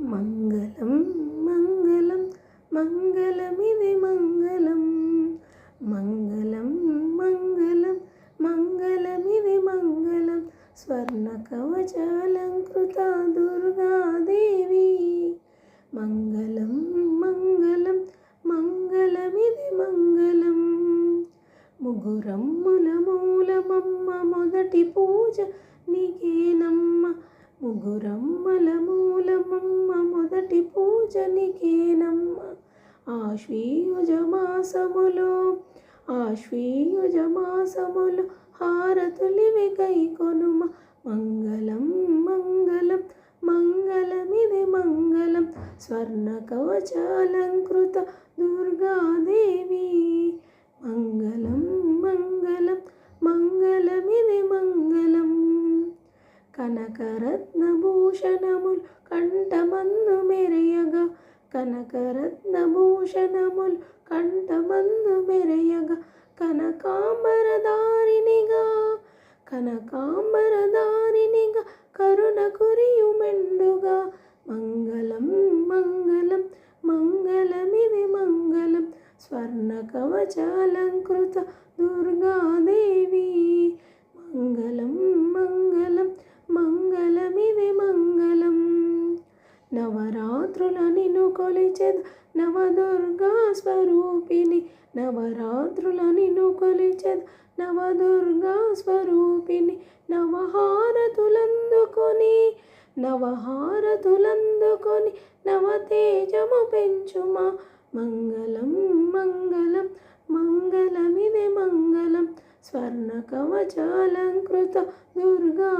మంగళం మంగళం మంగళమిది మంగళం. మంగళం మంగళం మంగళమిది మంగళం. స్వర్ణ కవచాలంకృత దుర్గాదేవి. మంగళం మంగళం మంగళమిది మంగళం. ముగురమ్ముల మూలమమ్మ మొదటి పూజ నీకేనమ్మ. ముగురమ్మల మూల మొదటి ఆశ్వీయుజమాసములో ఆశ్వీయుజమాసములు ఆశ్వీయుజ మాసములో హారతులివి కైకొనుమ. మంగళం మంగళం మంగళమిది మంగళం. స్వర్ణ కవచాలంకృత దుర్గాదే మంగళం మంగళం మంగళమిది మంగళం కనకరత్నభూషణములు కంఠమందు మెరయగా. కనకరత్నభూషణములు కంఠమందు మెరయగా. కనకాంబరదారినిగా కనకాంబరదారినిగా కరుణ కురియు మెండుగా మంగళం మంగళం మంగళమిది మంగళం. స్వర్ణ కవచాలంకృత దుర్గాదేవి మంగళం మంగళం మంగళమిది మంగళం నవరాత్రుల నిన్ను కొలిచెద నవదుర్గా స్వరూపిణి. నవరాత్రుల నిన్ను కొలిచెద నవదుర్గా స్వరూపిణి. నవహారతులందుకొని నవహారతులందుకొని నవతేజము పెంచుమా. మంగళం మంగళం మంగళమిది మంగళం. స్వర్ణ కవచాలంకృత దుర్గా